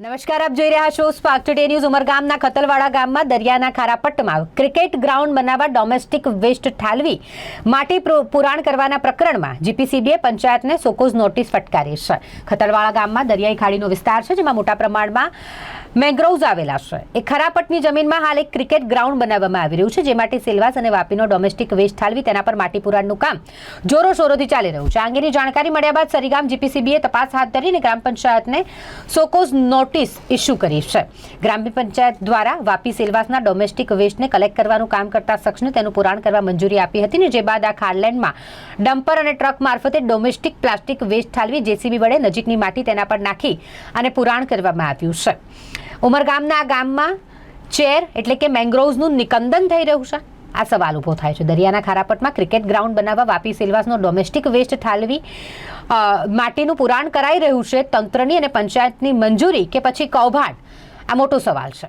નમસ્કાર, આપ જોઈ રહ્યા છો સ્પાર્ક ટુડે ન્યૂઝ ઉમરગામના ખતલવાડા ગામમાં દરિયાના ખારાપટ્ટમાં ક્રિકેટ ગ્રાઉન્ડ બનાવવા ડોમેસ્ટિક વેસ્ટ ઠાલવી માટી પ્રો- પુરાણ કરવાના પ્રકરણમાં જીપીસીબીએ પંચાયતને સોકોઝ નોટિસ ફટકારી છે. ખતલવાડા ગામમાં દરિયાઈ ખાડીનો વિસ્તાર છે, જેમાં મોટા પ્રમાણમાં મેંગ્રોવ્સ આવેલા છે. એ ખરાપટની જમીનમાં હાલ એક ક્રિકેટ ગ્રાઉન્ડ બનાવવામાં આવી રહ્યું છે, જે માટે સેલવાસ અને વાપીનો ડોમેસ્ટિક વેસ્ટ ઠાલવી તેના પર માટી પુરાણનું કામ જોરોશોરોથી ચાલી રહ્યું છે. આ અંગેની જાણકારી મળ્યા બાદ સરીગામ જીપીસીબીએ તપાસ હાથ ધરીને ગ્રામ પંચાયતને સોકોઝ નોટિસ ઇસ્યુ કરી છે. ગ્રામ્ય પંચાયત દ્વારા વાપી સેલવાસના ડોમેસ્ટિક વેસ્ટને કલેક્ટ કરવાનું કામ કરતા શખ્સને તેનું પુરાણ કરવા મંજૂરી આપી હતી ને જે બાદ આ ખારલેન્ડમાં ડમ્પર અને ટ્રક મારફતે ડોમેસ્ટિક પ્લાસ્ટિક વેસ્ટ ઠાલવી જેસીબી વડે નજીકની માટી તેના પર નાખી અને પુરાણ કરવામાં આવ્યું છે. ઉમરગામના આ ગામમાં ચેર એટલે કે મેંગ્રોવ્સનું નિકંદન થઈ રહ્યું છે. આ સવાલ ઊભો થાય છે. દરિયાના ખારાપટમાં ક્રિકેટ ગ્રાઉન્ડ બનાવવા વાપી સિલવાસનો ડોમેસ્ટિક વેસ્ટ ઠાલવી માટીનું પુરાણ કરાઈ રહ્યું છે તંત્રની અને પંચાયતની મંજૂરી કે પછી કૌભાંડ? આ મોટો સવાલ છે.